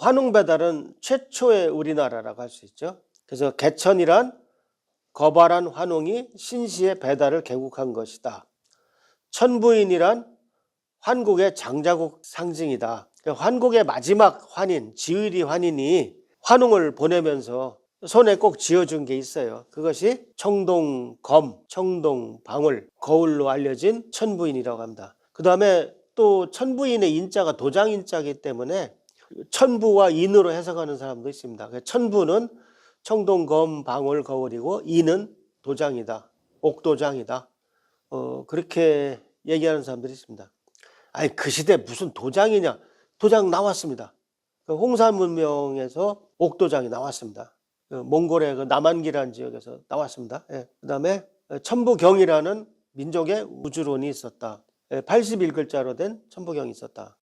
환웅 배달은 최초의 우리나라라고 할 수 있죠. 그래서 개천이란 거발한 환웅이 신시의 배달을 개국한 것이다. 천부인이란 환국의 장자국 상징이다. 그러니까 환국의 마지막 환인, 지의리 환인이 환웅을 보내면서 손에 꼭 쥐어준 게 있어요. 그것이 청동검, 청동방울, 거울로 알려진 천부인이라고 합니다. 그 다음에 또 천부인의 인자가 도장인자이기 때문에 천부와 인으로 해석하는 사람도 있습니다. 그래서 천부는 청동 검, 방울, 거울이고 인은 도장이다. 옥도장이다. 어, 그렇게 얘기하는 사람들이 있습니다. 아니, 그 시대 무슨 도장이냐? 도장 나왔습니다. 그 홍산 문명에서 옥도장이 나왔습니다. 그 몽골의 그 남한기라는 지역에서 나왔습니다. 예. 그 다음에 천부경이라는 민족의 우주론이 있었다. 예, 81글자로 된 천부경이 있었다.